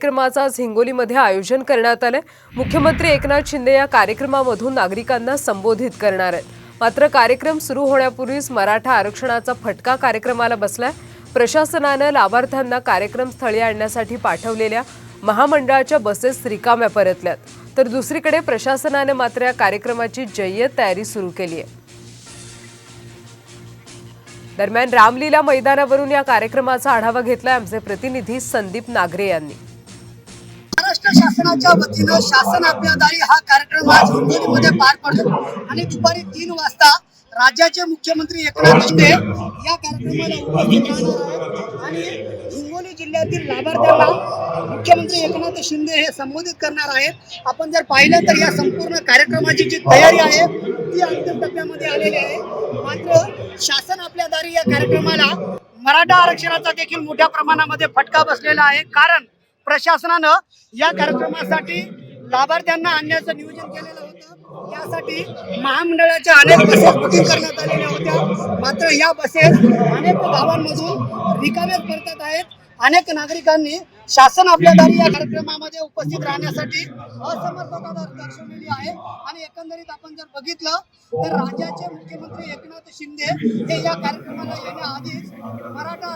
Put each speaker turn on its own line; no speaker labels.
कार्यक्रमाचं आज हिंगोलीमध्ये आयोजन करण्यात आलंय. मुख्यमंत्री एकनाथ शिंदे या कार्यक्रमामधून नागरिकांना संबोधित करणार आहेत. मात्र कार्यक्रम सुरू होण्यापूर्वीच मराठा आरक्षणाचा फटका कार्यक्रमाला बसलाय. प्रशासनानं लाभार्थ्यांना कार्यक्रम स्थळी आणण्यासाठी पाठवलेल्या महामंडळाच्या बसेस रिकाम्या परतल्यात. तर दुसरीकडे प्रशासनाने मात्र या कार्यक्रमाची जय्यत तयारी सुरू केली आहे दरम्यान रामलीला मैदानावरून या कार्यक्रमाचा आढावा घेतलाय आमचे प्रतिनिधी संदीप नागरे यांनी.
शासनाच्या वतीनं शासन आज्ञादारी हा कार्यक्रम आज हिंगोलीमध्ये पार पडतो. आणि दुपारी तीन वाजता राज्याचे मुख्यमंत्री एकनाथ शिंदे या कार्यक्रमाला उपस्थित राहणार आहेत. आणि हिंगोली जिल्ह्यातील लाभार्थ्यांना मुख्यमंत्री एकनाथ शिंदे हे संबोधित करणार आहेत. आपण जर पाहिलं तर या संपूर्ण कार्यक्रमाची जी तयारी आहे ती अंतिम टप्प्यामध्ये आलेली आहे. मात्र शासन आपल्या दारी या कार्यक्रमाला मराठा आरक्षणाचा देखील मोठ्या प्रमाणामध्ये फटका बसलेला आहे. कारण प्रशासनानं या कार्यक्रमासाठी लाभार्थ्यांना आणण्याचं नियोजन केलेलं होतं. यासाठी महामंडळाच्या अनेक बसेस बुकिंग करण्यात आलेल्या होत्या. मात्र या बसेस अनेक गावांमधून रिकाम्याच परतत आहेत. अनेक नागरिकांनी शासन आपल्या दारी या कार्यक्रमामध्ये उपस्थित राहण्यासाठी असमर्थता दर्शवलेली आहे. आणि एकंदरीत आपण जर बघितलं तर राज्याचे मुख्यमंत्री एकनाथ शिंदे हे या कार्यक्रमाला येण्याआधीच मराठा